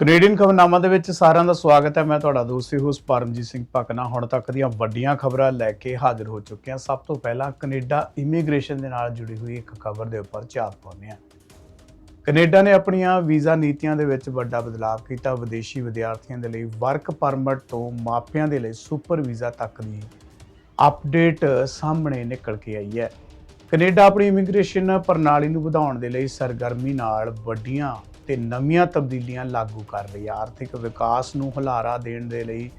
Canadian ਖਬਰਨਾਮਾ ਦੇ ਵਿੱਚ ਸਾਰਿਆਂ ਦਾ ਸਵਾਗਤ ਹੈ। ਮੈਂ ਤੁਹਾਡਾ ਦੋਸਤ ਹੋਸ ਪਰਮਜੀਤ ਸਿੰਘ ਭਕਨਾ ਹੁਣ ਤੱਕ ਦੀਆਂ ਵੱਡੀਆਂ ਖਬਰਾਂ ਲੈ ਕੇ ਹਾਜ਼ਰ ਹੋ ਚੁੱਕੇ ਹਾਂ। ਸਭ ਤੋਂ ਪਹਿਲਾਂ ਕੈਨੇਡਾ ਇਮੀਗ੍ਰੇਸ਼ਨ ਦੇ ਨਾਲ ਜੁੜੀ ਹੋਈ ਇੱਕ ਖਬਰ ਦੇ ਉੱਪਰ ਝਾਤ ਪਾਉਂਦੇ ਹਾਂ। ਕੈਨੇਡਾ ਨੇ ਆਪਣੀਆਂ ਵੀਜ਼ਾ ਨੀਤੀਆਂ ਦੇ ਵਿੱਚ ਵੱਡਾ ਬਦਲਾਅ ਕੀਤਾ। ਵਿਦੇਸ਼ੀ ਵਿਦਿਆਰਥੀਆਂ ਦੇ ਲਈ ਵਰਕ ਪਰਮਿਟ ਤੋਂ ਮਾਪਿਆਂ ਦੇ ਲਈ ਸੁਪਰ ਵੀਜ਼ਾ ਤੱਕ ਦੀ ਅਪਡੇਟ ਸਾਹਮਣੇ ਨਿਕਲ ਕੇ ਆਈ ਹੈ। ਕੈਨੇਡਾ ਆਪਣੀ ਇਮੀਗ੍ਰੇਸ਼ਨ ਪ੍ਰਣਾਲੀ ਨੂੰ ਵਧਾਉਣ ਦੇ ਲਈ ਸਰਗਰਮੀ ਨਾਲ ਵੱਡੀਆਂ ਤੇ ਨਵੀਆਂ ਤਬਦੀਲੀਆਂ ਲਾਗੂ ਕਰ ਰਹੀ ਹੈ ਆਰਥਿਕ ਵਿਕਾਸ ਨੂੰ ਹੁਲਾਰਾ ਦੇਣ ਦੇ ਲਈ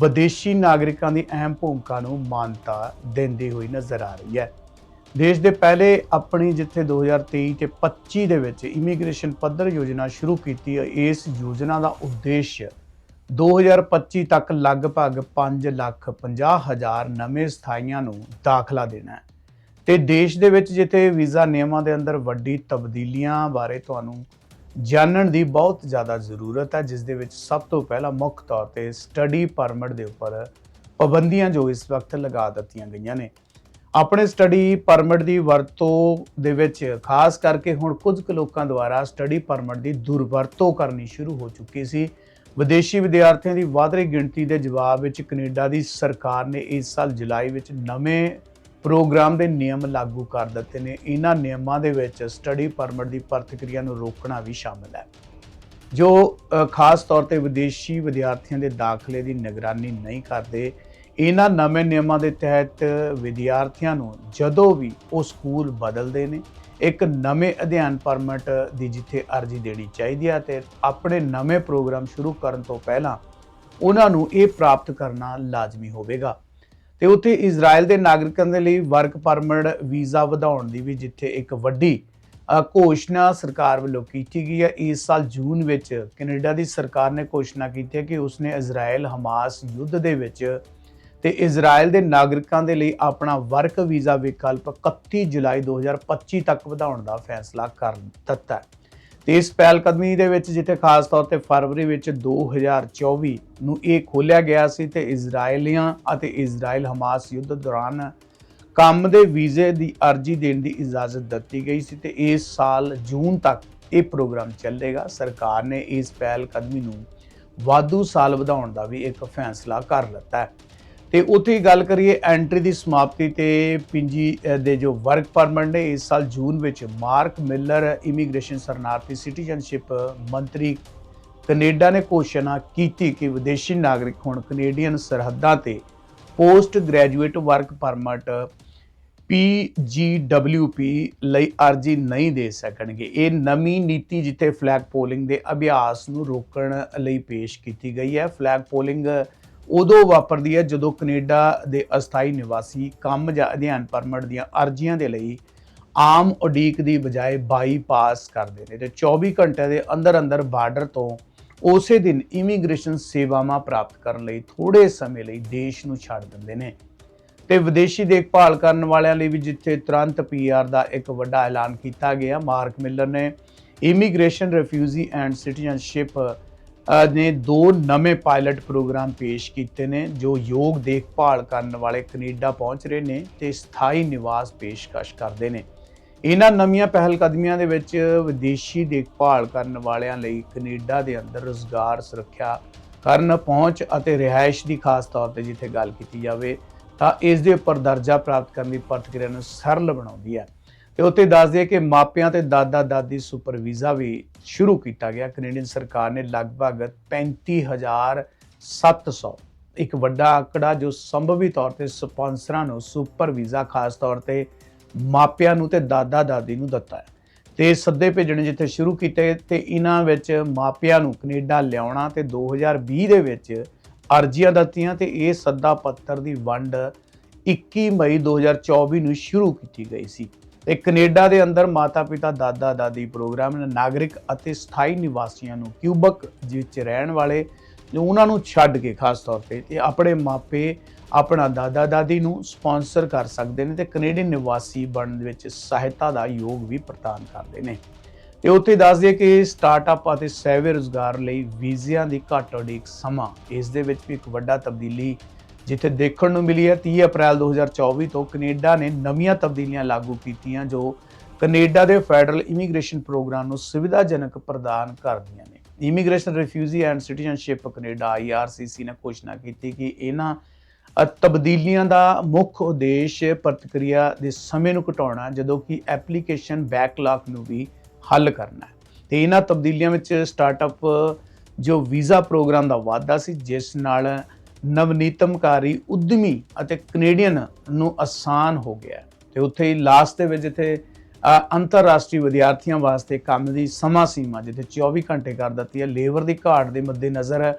ਵਿਦੇਸ਼ੀ ਨਾਗਰਿਕਾਂ ਦੀ ਅਹਿਮ ਭੂਮਿਕਾ ਨੂੰ ਮਾਨਤਾ ਦਿੰਦੀ ਹੋਈ ਨਜ਼ਰ ਆ ਰਹੀ ਹੈ। ਦੇਸ਼ ਦੇ ਪਹਿਲੇ ਆਪਣੀ ਜਿੱਥੇ 2023 ਤੇ 25 ਦੇ ਵਿੱਚ ਇਮੀਗ੍ਰੇਸ਼ਨ ਪੱਧਰ ਯੋਜਨਾ ਸ਼ੁਰੂ ਕੀਤੀ ਹੈ, ਇਸ ਯੋਜਨਾ ਦਾ ਉਦੇਸ਼ 2025 ਤੱਕ ਲਗਭਗ 5 ਲੱਖ 50 ਹਜ਼ਾਰ ਨਵੇਂ ਸਥਾਈਆਂ ਨੂੰ ਦਾਖਲਾ ਦੇਣਾ ਹੈ। ਤੇ ਦੇਸ਼ ਦੇ ਵਿੱਚ ਜਿੱਥੇ ਵੀਜ਼ਾ ਨਿਯਮਾਂ ਦੇ ਅੰਦਰ ਵੱਡੀ ਤਬਦੀਲੀਆਂ ਬਾਰੇ ਤੁਹਾਨੂੰ ਜਾਣਨ ਦੀ ਬਹੁਤ ਜ਼ਿਆਦਾ ਜ਼ਰੂਰਤ ਹੈ, ਜਿਸ ਦੇ ਵਿੱਚ ਸਭ ਤੋਂ ਪਹਿਲਾਂ ਮੁੱਖ ਤੌਰ ਤੇ ਸਟੱਡੀ ਪਰਮਿਟ ਦੇ ਉੱਪਰ ਪਾਬੰਦੀਆਂ ਜੋ ਇਸ ਵਕਤ ਲਗਾ ਦਿੱਤੀਆਂ ਗਈਆਂ ਨੇ। ਆਪਣੇ ਸਟੱਡੀ ਪਰਮਿਟ ਦੀ ਵਰਤੋਂ ਦੇ ਵਿੱਚ ਖਾਸ ਕਰਕੇ ਹੁਣ ਕੁਝ ਕੁ ਲੋਕਾਂ ਦੁਆਰਾ ਸਟੱਡੀ ਪਰਮਿਟ ਦੀ ਦੁਰਵਰਤੋਂ ਕਰਨੀ ਸ਼ੁਰੂ ਹੋ ਚੁੱਕੀ ਸੀ। ਵਿਦੇਸ਼ੀ ਵਿਦਿਆਰਥੀਆਂ ਦੀ ਵੱਧ ਰਹੀ ਗਿਣਤੀ ਦੇ ਜਵਾਬ ਵਿੱਚ ਕੈਨੇਡਾ ਦੀ ਸਰਕਾਰ ਨੇ ਇਸ ਸਾਲ ਜੁਲਾਈ ਵਿੱਚ ਨਵੇਂ ਪ੍ਰੋਗਰਾਮ ਦੇ ਨਿਯਮ ਲਾਗੂ ਕਰ ਦਿੱਤੇ ਨੇ। ਇਹਨਾਂ ਨਿਯਮਾਂ ਦੇ ਵਿੱਚ ਸਟੱਡੀ ਪਰਮਿਟ ਦੀ ਪ੍ਰਤੀਕਿਰਿਆ ਨੂੰ ਰੋਕਣਾ ਵੀ ਸ਼ਾਮਲ ਹੈ। ਜੋ ਖਾਸ ਤੌਰ ਤੇ ਵਿਦੇਸ਼ੀ ਵਿਦਿਆਰਥੀਆਂ ਦੇ ਦਾਖਲੇ ਦੀ ਨਿਗਰਾਨੀ ਨਹੀਂ ਕਰਦੇ, ਇਹਨਾਂ ਨਵੇਂ ਨਿਯਮਾਂ ਦੇ ਤਹਿਤ ਵਿਦਿਆਰਥੀਆਂ ਨੂੰ ਜਦੋਂ ਵੀ ਉਹ ਸਕੂਲ ਬਦਲਦੇ ਨੇ, ਇੱਕ ਨਵੇਂ ਅਧਿਐਨ ਪਰਮਿਟ ਦੀ ਜਿੱਥੇ ਅਰਜ਼ੀ ਦੇਣੀ ਚਾਹੀਦੀ ਹੈ ਤੇ ਆਪਣੇ ਨਵੇਂ ਪ੍ਰੋਗਰਾਮ ਸ਼ੁਰੂ ਕਰਨ ਤੋਂ ਪਹਿਲਾਂ ਉਹਨਾਂ ਨੂੰ ਇਹ ਪ੍ਰਾਪਤ ਕਰਨਾ ਲਾਜ਼ਮੀ ਹੋਵੇਗਾ। ਤੇ ਉੱਥੇ ਇਜ਼ਰਾਈਲ ਦੇ ਨਾਗਰਿਕਾਂ ਦੇ ਲਈ ਵਰਕ ਪਰਮਿਟ ਵੀਜ਼ਾ ਵਧਾਉਣ ਦੀ ਵੀ ਜਿੱਥੇ ਇੱਕ ਵੱਡੀ ਘੋਸ਼ਣਾ ਸਰਕਾਰ ਵੱਲੋਂ ਕੀਤੀ ਗਈ ਹੈ। ਇਸ ਸਾਲ ਜੂਨ ਵਿੱਚ ਕੈਨੇਡਾ ਦੀ ਸਰਕਾਰ ਨੇ ਘੋਸ਼ਣਾ ਕੀਤੀ ਹੈ ਕਿ ਉਸਨੇ ਇਜ਼ਰਾਈਲ ਹਮਾਸ ਯੁੱਧ ਦੇ ਵਿੱਚ ਤੇ ਇਜ਼ਰਾਈਲ ਦੇ ਨਾਗਰਿਕਾਂ ਦੇ ਲਈ ਆਪਣਾ ਵਰਕ ਵੀਜ਼ਾ ਵਿਕਲਪ 31 ਜੁਲਾਈ 2025 ਤੱਕ ਵਧਾਉਣ ਦਾ ਫੈਸਲਾ ਕਰ ਦਿੱਤਾ ਹੈ। ਤੇ ਇਸ ਪਹਿਲ ਕਦਮੀ ਦੇ ਵਿੱਚ, ਜਿੱਥੇ ਖਾਸ ਤੌਰ ਤੇ ਫਰਵਰੀ ਵਿੱਚ 2024 ਨੂੰ ਇਹ ਖੋਲਿਆ ਗਿਆ ਸੀ ਤੇ ਇਜ਼ਰਾਈਲੀਆਂ ਅਤੇ ਇਜ਼ਰਾਈਲ ਹਮਾਸ ਯੁੱਧ ਦੌਰਾਨ ਕੰਮ ਦੇ ਵੀਜ਼ੇ ਦੀ ਅਰਜ਼ੀ ਦੇਣ ਦੀ ਇਜਾਜ਼ਤ ਦਿੱਤੀ ਗਈ ਸੀ ਤੇ ਇਸ ਸਾਲ ਜੂਨ ਤੱਕ ਇਹ ਪ੍ਰੋਗਰਾਮ ਚੱਲੇਗਾ। ਸਰਕਾਰ ਨੇ ਇਸ ਪਹਿਲ ਕਦਮੀ ਨੂੰ ਵਾਧੂ ਸਾਲ ਵਧਾਉਣ ਦਾ ਵੀ ਇੱਕ ਫੈਸਲਾ ਕਰ ਲਿੱਤਾ ਹੈ। ਤੇ ਉੱਥੇ ਗੱਲ ਕਰੀਏ ਐਂਟਰੀ ਦੀ ਸਮਾਪਤੀ ਤੇ ਪਿੰਜੀ ਦੇ ਜੋ ਵਰਕ ਪਰਮਿਟ ਨੇ, ਇਸ ਸਾਲ ਜੂਨ ਵਿੱਚ ਮਾਰਕ ਮਿਲਰ ਇਮੀਗ੍ਰੇਸ਼ਨ ਸ਼ਰਨਾਰਥੀ ਸਿਟੀਜ਼ਨਸ਼ਿਪ ਮੰਤਰੀ ਕੈਨੇਡਾ ਨੇ ਘੋਸ਼ਣਾ ਕੀਤੀ ਕਿ ਵਿਦੇਸ਼ੀ ਨਾਗਰਿਕ ਹੁਣ ਕੈਨੇਡੀਅਨ ਸਰਹੱਦਾਂ ਤੇ post graduate work permit PGWP ਲਈ ਅਰਜ਼ੀ ਨਹੀਂ ਦੇ ਸਕਣਗੇ। ਇਹ ਨਵੀਂ ਨੀਤੀ ਜਿੱਥੇ ਫਲੈਗ ਪੋਲਿੰਗ ਦੇ ਅਭਿਆਸ ਨੂੰ ਰੋਕਣ ਲਈ ਪੇਸ਼ ਕੀਤੀ ਗਈ ਹੈ। ਫਲੈਗ ਪੋਲਿੰਗ ਉਦੋਂ ਵਾਪਰਦੀ ਹੈ ਜਦੋਂ ਕੈਨੇਡਾ ਦੇ ਅਸਥਾਈ ਨਿਵਾਸੀ ਕੰਮ ਜਾਂ ਅਧਿਐਨ ਪਰਮਿਟ ਦੀਆਂ ਅਰਜ਼ੀਆਂ ਦੇ ਲਈ ਆਮ ਉਡੀਕ ਦੀ ਬਜਾਏ ਬਾਈਪਾਸ ਕਰਦੇ ਨੇ ਤੇ 24 ਘੰਟੇ ਦੇ ਅੰਦਰ ਅੰਦਰ ਬਾਰਡਰ ਤੋਂ ਉਸੇ ਦਿਨ ਇਮੀਗ੍ਰੇਸ਼ਨ ਸੇਵਾਵਾਂ ਪ੍ਰਾਪਤ ਕਰਨ ਲਈ ਥੋੜੇ ਸਮੇਂ ਲਈ ਦੇਸ਼ ਨੂੰ ਛੱਡ ਦਿੰਦੇ ਨੇ। ਤੇ ਵਿਦੇਸ਼ੀ ਦੇਖਭਾਲ ਕਰਨ ਵਾਲਿਆਂ ਲਈ ਵੀ ਜਿੱਥੇ ਤੁਰੰਤ ਪੀਆਰ ਦਾ ਇੱਕ ਵੱਡਾ ਐਲਾਨ ਕੀਤਾ ਗਿਆ, ਮਾਰਕ ਮਿਲਰ ਨੇ ਇਮੀਗ੍ਰੇਸ਼ਨ, ਰਿਫਿਊਜੀ ਐਂਡ ਸਿਟੀਜ਼ਨਸ਼ਿਪ ਨੇ ਦੋ ਨਵੇਂ ਪਾਇਲਟ ਪ੍ਰੋਗਰਾਮ ਪੇਸ਼ ਕੀਤੇ ਨੇ, ਜੋ ਯੋਗ ਦੇਖਭਾਲ ਕਰਨ ਵਾਲੇ ਕੈਨੇਡਾ ਪਹੁੰਚ ਰਹੇ ਨੇ ਤੇ ਸਥਾਈ ਨਿਵਾਸ ਪੇਸ਼ਕਸ਼ ਕਰਦੇ ਨੇ। ਇਹਨਾਂ ਨਵੀਆਂ ਪਹਿਲ ਕਦਮੀਆਂ ਦੇ ਵਿੱਚ ਵਿਦੇਸ਼ੀ ਦੇਖਭਾਲ ਕਰਨ ਵਾਲਿਆਂ ਲਈ ਕੈਨੇਡਾ ਦੇ ਅੰਦਰ ਰੋਜ਼ਗਾਰ ਸੁਰੱਖਿਆ ਕਰਨ, ਪਹੁੰਚ ਅਤੇ ਰਿਹਾਇਸ਼ ਦੀ ਖਾਸ ਤੌਰ ਤੇ ਜਿੱਥੇ ਗੱਲ ਕੀਤੀ ਜਾਵੇ, ਤਾਂ ਇਸ ਦੇ ਉੱਪਰ ਦਰਜਾ ਪ੍ਰਾਪਤ ਕਰਨ ਦੀ ਪ੍ਰਕਿਰਿਆ ਨੂੰ ਸਰਲ ਬਣਾਉਂਦੀ ਹੈ। ਤੇ ਉੱਤੇ ਦੱਸ ਦਈਏ ਕਿ ਮਾਪਿਆਂ ਤੇ ਦਾਦਾ ਦਾਦੀ ਸੁਪਰ ਵੀਜ਼ਾ ਵੀ ਸ਼ੁਰੂ ਕੀਤਾ ਗਿਆ। ਕੈਨੇਡੀਅਨ ਸਰਕਾਰ ਨੇ ਲਗਭਗ 35700 ਇੱਕ ਵੱਡਾ ਆંકੜਾ ਜੋ ਸੰਭਵੀ ਤੌਰ ਤੇ ਸਪਾਂਸਰਾਂ ਨੂੰ ਸੁਪਰ ਵੀਜ਼ਾ ਖਾਸ ਤੌਰ ਤੇ ਮਾਪਿਆਂ ਨੂੰ ਤੇ ਦਾਦਾ ਦਾਦੀ ਨੂੰ ਦਿੱਤਾ ਹੈ। ਤੇ ਸੱਦੇ ਭੇਜਣੇ ਜਿੱਥੇ ਸ਼ੁਰੂ ਕੀਤੇ ਤੇ ਇਹਨਾਂ ਵਿੱਚ ਮਾਪਿਆਂ ਨੂੰ ਕੈਨੇਡਾ ਲਿਆਉਣਾ ਤੇ 2020 ਦੇ ਵਿੱਚ ਅਰਜ਼ੀਆਂ ਦਿੱਤੀਆਂ ਤੇ ਇਹ ਸੱਦਾ ਪੱਤਰ ਦੀ ਵੰਡ 21 ਮਈ 2024 ਨੂੰ ਸ਼ੁਰੂ ਕੀਤੀ ਗਈ ਸੀ। ਤੇ ਕੈਨੇਡਾ ਦੇ ਅੰਦਰ ਮਾਤਾ-ਪਿਤਾ ਦਾਦਾ-ਦਾਦੀ ਪ੍ਰੋਗਰਾਮ ਨੇ ਨਾਗਰਿਕ ਅਤੇ ਸਥਾਈ ਨਿਵਾਸੀਆਂ ਨੂੰ ਕਿਊਬਕ ਵਿੱਚ ਰਹਿਣ ਵਾਲੇ ਉਹਨਾਂ ਨੂੰ ਛੱਡ ਕੇ ਖਾਸ ਤੌਰ ਤੇ ਤੇ ਆਪਣੇ ਮਾਪੇ, ਆਪਣਾ ਦਾਦਾ-ਦਾਦੀ ਨੂੰ ਸਪਾਂਸਰ ਕਰ ਸਕਦੇ ਨੇ ਤੇ ਕੈਨੇਡੀਅਨ ਨਿਵਾਸੀ ਬਣਨ ਵਿੱਚ ਸਹਾਇਤਾ ਦਾ ਯੋਗ ਵੀ ਪ੍ਰਦਾਨ ਕਰਦੇ ਨੇ। ਤੇ ਉੱਥੇ ਦੱਸ ਦਈਏ ਕਿ ਸਟਾਰਟਅਪ ਅਤੇ ਸੈਵੇ ਰੁਜ਼ਗਾਰ ਲਈ ਵੀਜ਼ਿਆਂ ਦੀ ਘੱਟ ਉਡੀਕ ਸਮਾਂ ਇਸ ਦੇ ਵਿੱਚ ਵੀ ਇੱਕ ਵੱਡਾ ਤਬਦੀਲੀ ਜਿੱਥੇ ਦੇਖਣ ਨੂੰ ਮਿਲੀ ਹੈ 30 ਅਪ੍ਰੈਲ 2024 ਤੋਂ ਕੈਨੇਡਾ ਨੇ ਨਵੀਆਂ ਤਬਦੀਲੀਆਂ ਲਾਗੂ ਕੀਤੀਆਂ ਜੋ ਕੈਨੇਡਾ ਦੇ ਫੈਡਰਲ ਇਮੀਗ੍ਰੇਸ਼ਨ ਪ੍ਰੋਗਰਾਮ ਨੂੰ ਸੁਵਿਧਾਜਨਕ ਪ੍ਰਦਾਨ ਕਰਦੀਆਂ ਨੇ। Immigration refugee and citizenship Canada IRCC ਨੇ ਘੋਸ਼ਣਾ ਕੀਤੀ ਕਿ ਇਹਨਾਂ ਤਬਦੀਲੀਆਂ ਦਾ ਮੁੱਖ ਉਦੇਸ਼ ਪ੍ਰਤੀਕਿਰਿਆ ਦੇ ਸਮੇਂ ਨੂੰ ਘਟਾਉਣਾ, ਜਦੋਂ ਕਿ ਐਪਲੀਕੇਸ਼ਨ ਬੈਕਲਾਗ ਨੂੰ ਵੀ ਹੱਲ ਕਰਨਾ ਹੈ। ਤੇ ਇਹਨਾਂ ਤਬਦੀਲੀਆਂ ਵਿੱਚ ਸਟਾਰਟਅਪ ਜੋ ਵੀਜ਼ਾ ਪ੍ਰੋਗਰਾਮ ਦਾ ਵਾਅਦਾ ਸੀ, ਜਿਸ ਨਾਲ ਨਵਨੀਤਮਕਾਰੀ ਉਦਮੀ ਅਤੇ ਕੈਨੇਡੀਅਨ ਨੂੰ ਆਸਾਨ ਹੋ ਗਿਆ ਹੈ। ਤੇ ਉੱਥੇ ਹੀ ਲਾਸਟ ਦੇ ਵਿੱਚ ਜਿੱਥੇ ਅੰਤਰਰਾਸ਼ਟਰੀ ਵਿਦਿਆਰਥੀਆਂ ਵਾਸਤੇ ਕੰਮ ਦੀ ਸਮਾਂ ਸੀਮਾ, ਜਿੱਥੇ 24 ਘੰਟੇ ਕਰ ਦਿੱਤੀ ਹੈ, ਲੇਬਰ ਦੀ ਘਾਟ ਦੇ ਮੱਦੇਨਜ਼ਰ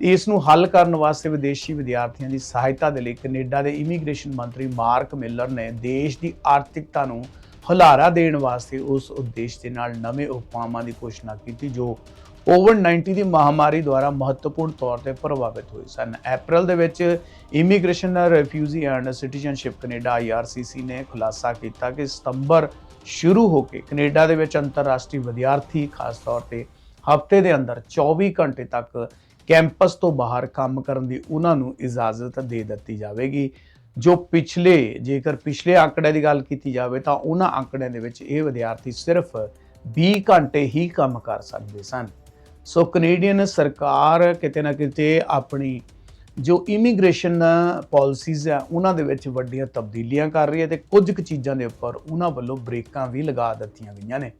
ਇਸ ਨੂੰ ਹੱਲ ਕਰਨ ਵਾਸਤੇ ਵਿਦੇਸ਼ੀ ਵਿਦਿਆਰਥੀਆਂ ਦੀ ਸਹਾਇਤਾ ਦੇ ਲਈ ਕੈਨੇਡਾ ਦੇ ਇਮੀਗ੍ਰੇਸ਼ਨ ਮੰਤਰੀ ਮਾਰਕ ਮਿਲਰ ਨੇ ਦੇਸ਼ ਦੀ ਆਰਥਿਕਤਾ ਨੂੰ ਹੁਲਾਰਾ ਦੇਣ ਵਾਸਤੇ ਉਸ ਉਦੇਸ਼ ਦੇ ਨਾਲ ਨਵੇਂ ਉਪਾਵਾਂ ਦੀ ਘੋਸ਼ਣਾ ਕੀਤੀ, ਜੋ ਕੋਵਿਡ-19 ਦੀ ਮਹਾਮਾਰੀ ਦੁਆਰਾ ਮਹੱਤਵਪੂਰਨ ਤੌਰ ਤੇ ਪ੍ਰਭਾਵਿਤ ਹੋਏ ਸਨ। ਅਪ੍ਰੈਲ ਦੇ ਵਿੱਚ immigration refugee and citizenship Canada IRCC ਨੇ ਖੁਲਾਸਾ ਕੀਤਾ ਕਿ ਸਤੰਬਰ ਸ਼ੁਰੂ ਹੋ ਕੇ ਕੈਨੇਡਾ ਦੇ ਵਿੱਚ ਅੰਤਰਰਾਸ਼ਟਰੀ ਵਿਦਿਆਰਥੀ, ਖਾਸ ਤੌਰ ਤੇ ਹਫ਼ਤੇ ਦੇ ਅੰਦਰ 24 ਘੰਟੇ ਤੱਕ ਕੈਂਪਸ ਤੋਂ ਬਾਹਰ ਕੰਮ ਕਰਨ ਦੀ ਉਹਨਾਂ ਨੂੰ ਇਜਾਜ਼ਤ ਦੇ ਦਿੱਤੀ ਜਾਵੇਗੀ। ਜੋ ਪਿਛਲੇ, ਜੇਕਰ ਪਿਛਲੇ ਆંકੜੇ ਦੀ ਗੱਲ ਕੀਤੀ ਜਾਵੇ ਤਾਂ ਉਹਨਾਂ ਆંકੜਿਆਂ ਦੇ ਵਿੱਚ ਇਹ ਵਿਦਿਆਰਥੀ ਸਿਰਫ 20 ਘੰਟੇ ਹੀ ਕੰਮ ਕਰ ਸਕਦੇ ਸਨ। ਸੋ ਕੈਨੇਡੀਅਨ ਸਰਕਾਰ ਕਿਤੇ ਨਾ ਕਿਤੇ ਆਪਣੀ ਜੋ ਇਮੀਗ੍ਰੇਸ਼ਨ ਪਾਲਿਸੀਜ਼ ਆ, ਉਹਨਾਂ ਦੇ ਵਿੱਚ ਵੱਡੀਆਂ ਤਬਦੀਲੀਆਂ ਕਰ ਰਹੀ ਹੈ ਤੇ ਕੁਝ ਕੁ ਚੀਜ਼ਾਂ ਦੇ ਉੱਪਰ ਉਹਨਾਂ ਵੱਲੋਂ ਬ੍ਰੇਕਾਂ ਵੀ ਲਗਾ ਦਿੱਤੀਆਂ ਗਈਆਂ ਨੇ।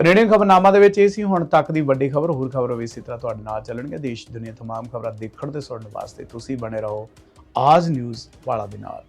ਰੇਡੀਓ ਖਬਰਨਾਮਾ ਦੇ ਵਿੱਚ ਇਹ ਸੀ, ਹੁਣ ਤੱਕ ਦੀ ਵੱਡੀ ਖਬਰ, ਹੋਰ ਖਬਰ ਵੀ ਇਸੇ ਤਰ੍ਹਾਂ ਤੁਹਾਡੇ ਨਾਲ ਚੱਲਣਗੇ। ਦੇਸ਼ ਦੁਨੀਆ ਤਮਾਮ ਖਬਰਾਂ ਦੇਖਣ ਤੇ ਸੁਣਨ ਵਾਸਤੇ ਤੁਸੀਂ ਬਣੇ ਰਹੋ। ਆਜ ਨਿਊਜ਼ ਵਾਲਾ ਦੇ ਨਾਲ।